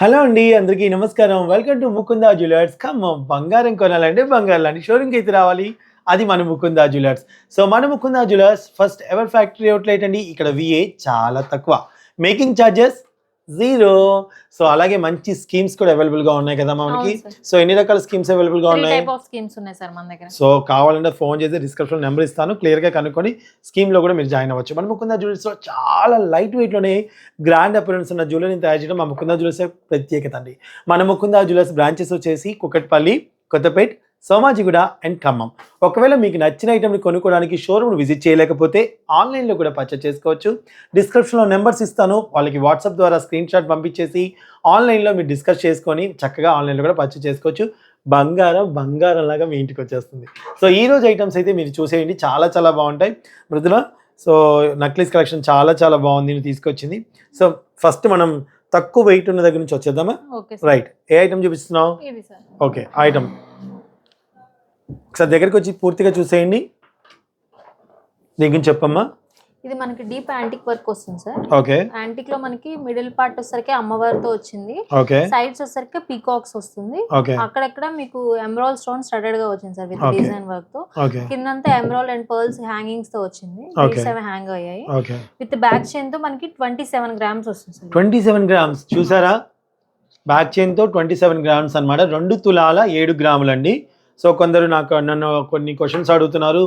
Hello అండి అందరికీ నమస్కారం. Welcome to Mukunda Jewellers Khammam. బంగారం కొనాలంటే బంగారం లాంటి షోరూమ్కి అయితే రావాలి. అది మన ముకుందా జ్యువెలర్స్ సో మన Mukunda Jewellers first ever factory outlet అండి. ఇక్కడ విఏ చాలా తక్కువ. Making charges zero. సో అలాగే మంచి స్కీమ్స్ కూడా అవైలబుల్గా ఉన్నాయి కదా మనకి. సో ఎన్ని రకాల స్కీమ్స్ అవైలబుల్గా ఉన్నాయి? టైప్ ఆఫ్ స్కీమ్స్ ఉన్నాయి సార్ మన దగ్గర. సో కావాలంటే ఫోన్ చేసి డిస్క్రిప్షన్ నెంబర్ ఇస్తాను క్లియర్గా కనుక్కొని స్కీమ్లో కూడా మీరు జాయిన్ అవ్వచ్చు. మన ముకుందా జ్యువెలర్స్లో చాలా లైట్ వెయిట్లోనే గ్రాండ్ అపిరెన్స్ ఉన్న జ్యువెలరీని తయారు చేయడం మా ముకుందా జ్యువెలర్స్ ప్రత్యేకత అండి. మన ముకుందా జ్యువెలర్స్ బ్రాంచెస్ వచ్చేసి కుకట్పల్లి కొత్తపేట్ సోమాజిగూడ అండ్ ఖమ్మం. ఒకవేళ మీకు నచ్చిన ఐటమ్ని కొనుక్కోవడానికి షోరూమ్ విజిట్ చేయలేకపోతే ఆన్లైన్లో కూడా పర్చేస్ చేసుకోవచ్చు. డిస్క్రిప్షన్లో నెంబర్స్ ఇస్తాను. వాళ్ళకి వాట్సాప్ ద్వారా స్క్రీన్ షాట్ పంపించేసి ఆన్లైన్లో మీరు డిస్కస్ చేసుకొని చక్కగా ఆన్లైన్లో కూడా పర్చేస్ చేసుకోవచ్చు. బంగారం బంగారం లాగా మీ ఇంటికి వచ్చేస్తుంది. సో ఈ రోజు ఐటమ్స్ అయితే మీరు చూసేయండి. చాలా చాలా బాగుంటాయి. మృదుల సో నక్లీస్ కలెక్షన్ చాలా చాలా బాగుంది నేను తీసుకొచ్చింది. సో ఫస్ట్ మనం తక్కువ వెయిట్ ఉన్న దగ్గర నుంచి వచ్చేద్దామా? రైట్ ఏ ఐటమ్ చూపిస్తున్నావు? ఓకే ఐటమ్ ఒకసారి దగ్గరికి వచ్చి పూర్తిగా చూసేయండి. దీని గురించి చెప్పమ్మా. ఇది మనకి డీప్ యాంటిక్ వర్క్ వస్తుంది సార్. ఓకే. యాంటిక్లో మనకి మిడిల్ పార్ట్ వచ్చేసరికి అమ్మవారితో వచ్చింది. ఓకే. సైడ్స్ వచ్చేసరికి పీకాక్స్ వస్తుంది. అక్కడక్కడ మీకు ఎమరాల్ స్టోన్ స్టడెడ్గా వచ్చింది సార్ విత్. డిజైన్ వర్క్తో. కిందంతా ఎమరాల్ అండ్ పర్ల్స్ హ్యాంగింగ్స్తో వచ్చింది. అవి హ్యాంగ్ అయ్యాయి. ఓకే. విత్ బ్యాక్ చైన్తో మనకి ట్వంటీ సెవెన్ గ్రామ్స్ వస్తుంది సార్. Twenty seven grams. చూసారా? బ్యాక్ చైన్తో ట్వంటీ సెవెన్ గ్రామ్స్ అన్నమాట. రెండు తులాల ఏడు గ్రాములు అండి సో కొందరు నాకు నన్ను కొన్ని క్వశ్చన్స్ అడుగుతున్నారు.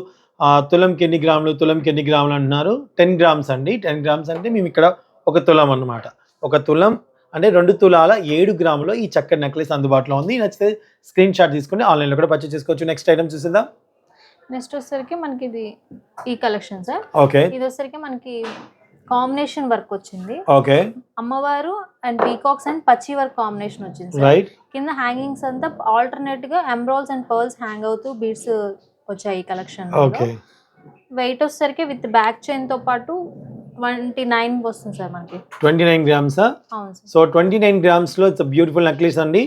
తులంకి ఎన్ని గ్రాములు తులంకి ఎన్ని గ్రాములు అంటున్నారు. టెన్ గ్రామ్స్ అండి. టెన్ గ్రామ్స్ అంటే మేము ఇక్కడ ఒక తులం అన్నమాట. ఒక తులం అంటే రెండు తులాల ఏడు గ్రాములో ఈ చక్కటి నెక్లెస్ అందుబాటులో ఉంది. నచ్చితే స్క్రీన్ షాట్ తీసుకుని ఆన్లైన్లో కూడా పర్చేస్ చేసుకోవచ్చు. నెక్స్ట్ ఐటమ్ చూసేద్దాం. నెక్స్ట్ వచ్చేసరికి మనకి ఇది ఈ కలెక్షన్ సార్ ఓకే ఇది వచ్చేసరికి మనకి కాంబినేషన్ వర్క్ వచ్చింది. ఓకే. అమ్మవారు అండ్ పీకాక్స్ అండ్ పచ్చి వర్క్ కాంబినేషన్ వచ్చింది సార్. రైట్ కింద హ్యాంగింగ్స్ అంతా ఆల్టర్నేట్గా ఎంబ్రాల్స్ అండ్ పర్ల్స్ హ్యాంగ్ అవుతూ బీడ్స్ వచ్చాయి కలెక్షన్ ఓకే. వెయిట్ వచ్చేసరికి విత్ బ్యాక్ చైన్తో పాటు ట్వంటీ నైన్ వస్తుంది సార్ మనకి. ట్వంటీ నైన్ గ్రామ్సా అవును సార్. సో ట్వంటీ నైన్ గ్రామ్స్లో ఇట్స్ బ్యూటిఫుల్ నెక్లెస్ అండి.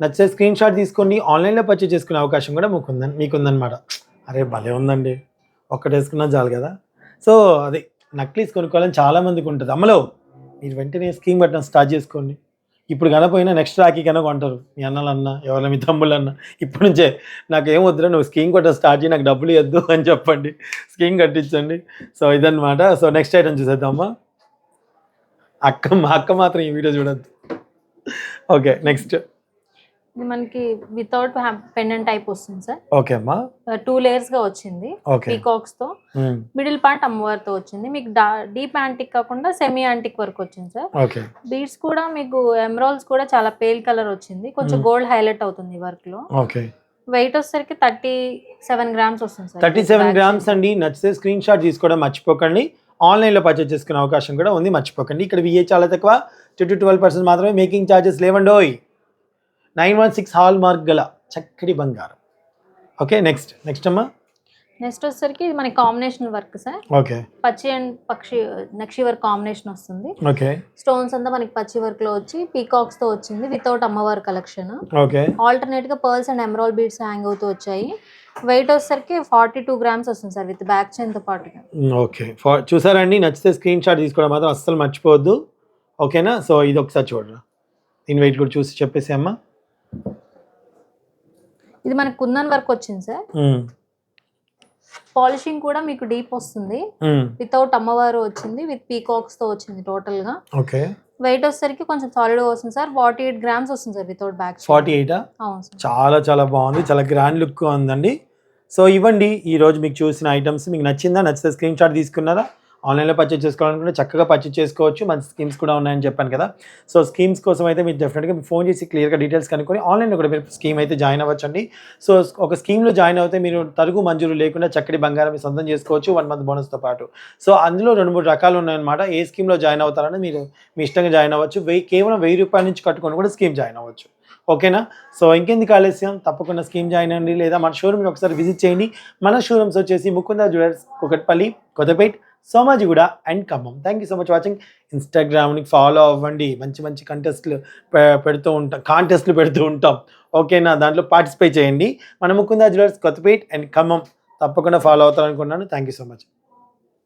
నచ్చితే స్క్రీన్ షాట్ తీసుకొని ఆన్లైన్లో పర్చేస్ చేసుకునే అవకాశం కూడా మీకు ఉందని మీకు ఉందన్నమాట అరే భలే ఉందండి. ఒక్కటి వేసుకున్నా చాలు కదా. సో అది నక్లీస్ కొనుక్కోవాలని చాలా మందికి ఉంటుంది. అమ్మలో మీరు వెంటనే స్కీమ్ పెట్టడం స్టార్ట్ చేసుకోండి. ఇప్పుడు కనపోయినా నెక్స్ట్ రాఖీ కనుక కొంటారు. మీ అన్నలన్నా ఎవరైనా మీ తమ్ముళ్ళన్నా. ఇప్పటి నుంచే నాకు ఏం వద్దురా నువ్వు స్కీమ్ కొట్టడం స్టార్ట్ చేయి నాకు డబ్బులు ఇవ్వద్దు అని చెప్పండి. స్కీమ్ కట్టించండి. సో ఇదన్నమాట. సో నెక్స్ట్ ఐటమ్ చూసేద్దామా అక్క మా అక్క మాత్రం ఈ వీడియో చూడద్దు. ఓకే నెక్స్ట్ ఇది మనకి వితౌట్ పెండెంట్ టైప్ వస్తుంది సార్. ఓకే అమ్మా. టూ లేయర్స్గా వచ్చింది పీకాక్స్తో. మిడిల్ పార్ట్ అమ్మవారితో వచ్చింది. మీకు డీప్ యాంటిక్ కాకుండా సెమీ యాంటిక్ వర్క్ వచ్చింది సార్. బీడ్స్ కూడా మీకు ఎమరాల్స్ కూడా చాలా పేల్ కలర్ వచ్చింది. కొంచెం. గోల్డ్ హైలైట్ అవుతుంది వర్క్లో. ఓకే. వెయిట్ వచ్చేసరికి థర్టీ సెవెన్ గ్రామ్స్ వస్తుంది సార్. థర్టీ సెవెన్ గ్రామ్స్ అండి. నచ్చితే స్క్రీన్ షాట్ తీసుకోవడం మర్చిపోకండి. ఆన్లైన్లో పర్చేస్ చేసుకునే అవకాశం కూడా ఉంది. మర్చిపోకండి. ఇక్కడ విఏ చాలా తక్కువ. టూ టు ట్వెల్వ్ పర్సెంట్ మాత్రమే మేకింగ్ ఛార్జెస్ లేవండోయ్. Nine one six hallmark గల చక్కటి బంగారం. ఓకే నెక్స్ట్ నెక్స్ట్ అమ్మా. నెక్స్ట్ వచ్చేసరికి ఇది మనకి కాంబినేషన్ వర్క్ సార్ ఓకే పచ్చి అండ్ పక్షి నక్షి వర్క్ కాంబినేషన్ వస్తుంది. ఓకే స్టోన్స్ అంతా మనకి పచ్చి వర్క్లో వచ్చి పీకాక్స్తో వచ్చింది వితౌట్ అమ్మవారి కలెక్షన్ ఓకే ఆల్టర్నేట్గా pearls and emerald beads hang అవుతూ వచ్చాయి. వెయిట్ వచ్చేసరికి ఫార్టీ టూ గ్రామ్స్ వస్తుంది సార్ విత్ బ్యాక్ చైన్తో పాటుగా. ఓకే ఫా- చూసారండి నచ్చితే స్క్రీన్ షాట్ తీసుకోవడం మాత్రం అస్సలు మర్చిపోవద్దు. ఓకేనా సో ఇది ఒకసారి చూడరా దీని వెయిట్ కూడా చూసి చెప్పేసి అమ్మా ఇది మనకి కుందన్ వర్క్ వచ్చింది సార్. పాలిషింగ్ కూడా మీకు డీప్ వస్తుంది. వితౌట్ అమ్మవారు వచ్చింది విత్ పీకాక్స్తో వచ్చింది టోటల్గా ఓకే. వెయిట్ వచ్చేసరికి కొంచెం సాలిడ్ వస్తుంది సార్. ఫార్టీ ఎయిట్ గ్రామ్స్ వస్తుంది సార్ వితౌట్ బ్యాక్ ఫార్టీ ఎయిటా అవును సార్. చాలా చాలా బాగుంది. చాలా గ్రాండ్ లుక్ ఉందండి. సో ఇవ్వండి. ఈ రోజు మీకు చూసిన ఐటమ్స్ మీకు నచ్చిందా? నచ్చితే స్క్రీన్ షాట్ తీసుకున్నారా? ఆన్లైన్లో పర్చేజ్ చేసుకోవాలనుకుంటే చక్కగా పర్చేస్ చేసుకోవచ్చు. మంచి స్కీమ్స్ కూడా ఉన్నాయని చెప్పాను కదా. సో స్కీమ్స్ కోసం అయితే మీరు డెఫినెట్గా ఫోన్ చేసి క్లియర్గా డీటెయిల్స్ కనుక్కొని ఆన్లైన్లో కూడా మీరు స్కీమ్ అయితే జాయిన్ అవ్వచ్చండి. సో ఒక స్కీమ్లో జాయిన్ అయితే మీరు తరుగు మంజూరు లేకుండా చక్కటి బంగారం సొంతం చేసుకోవచ్చు వన్ మంత్ బోనస్తో పాటు. సో అందులో రెండు మూడు రకాలు ఉన్నాయన్నమాట. ఏ స్కీమ్లో జాయిన్ అవుతారని మీరు మీ ఇష్టంగా జాయిన్ అవ్వచ్చు. వెయ్యి కేవలం వెయ్యి రూపాయల నుంచి కట్టుకొని కూడా స్కీమ్ జాయిన్ అవ్వచ్చు. ఓకేనా? సో ఇంకెందుకు ఆలస్యం? తప్పకుండా స్కీమ్ జాయిన్ అవ్వండి లేదా మన షోరూమ్ని ఒకసారి విజిట్ చేయండి. మన షోరూమ్స్ వచ్చేసి Mukunda Jewellers Kukatpally Kothapet Somajiguda and Khammam. Thank you so much watching ఇన్స్టాగ్రామ్ని follow అవ్వండి. మంచి మంచి కంటెస్ట్లు పెడుతూ ఉంటాం. కాంటెస్ట్లు పెడుతూ ఉంటాం. ఓకేనా? దాంట్లో పార్టిసిపేట్ చేయండి. మన ముకుందా జ్యువెలర్స్ కొత్తపేట్ అండ్ ఖమ్మం తప్పకుండా ఫాలో అవుతారనుకున్నాను థ్యాంక్ యూ సో మచ్